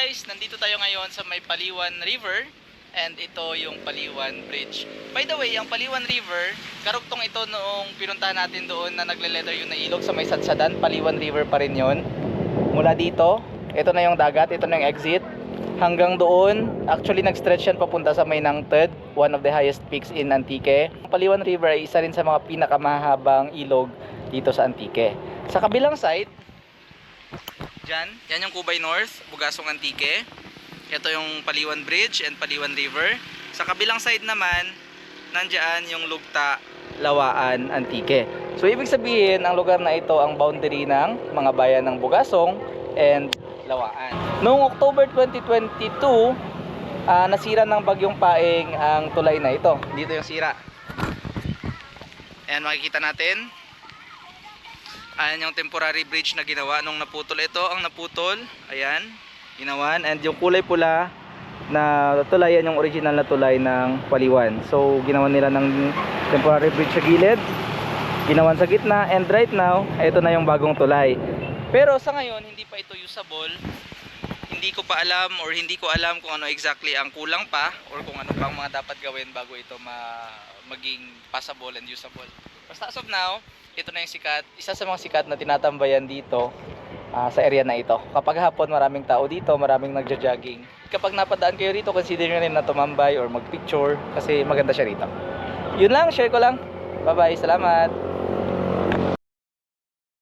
Guys! Nandito tayo ngayon sa may Paliwan River and ito yung Paliwan Bridge. By the way, ang Paliwan River, karugtong ito noong pinuntahan natin doon na nagle-letter yun na ilog sa may Sadsadan. Paliwan River pa rin yun. Mula dito, ito na yung dagat, ito na yung exit. Hanggang doon, actually nag-stretch yan papunta sa may Nangted, one of the highest peaks in Antique. Ang Paliwan River ay isa rin sa mga pinakamahabang ilog dito sa Antique. Sa kabilang side, Diyan, yan yung Kubay North, Bugasong Antique. Ito yung Paliwan Bridge and Paliwan River. Sa kabilang side naman, nandyan yung Lugta, Lawaan, Antique. So ibig sabihin, ang lugar na ito ang boundary ng mga bayan ng Bugasong and Lawaan. Noong October 2022, ah, nasira ng bagyong paing ang tulay na ito. Dito yung sira. Ayan makikita natin. Ayan yung temporary bridge na ginawa nung naputol. Ito ang naputol. Ayan. Ginawan. And yung kulay pula na tulay, yan yung original na tulay ng Paliwan. So, ginawan nila ng temporary bridge sa gilid. Ginawan sa gitna. And right now, ito na yung bagong tulay. Pero sa ngayon, hindi pa ito usable. Hindi ko pa alam or hindi ko alam kung ano exactly ang kulang pa or kung ano pang mga dapat gawin bago ito ma maging passable and usable. Basta as of now, ito na yung sikat, isa sa mga sikat na tinatambayan dito ah, sa area na ito. Kapag hapon maraming tao dito, maraming nagja-jogging. Kapag napadaan kayo rito, consider nyo rin na tumambay or magpicture kasi maganda siya rito. Yun lang, share ko lang. Bye-bye, salamat!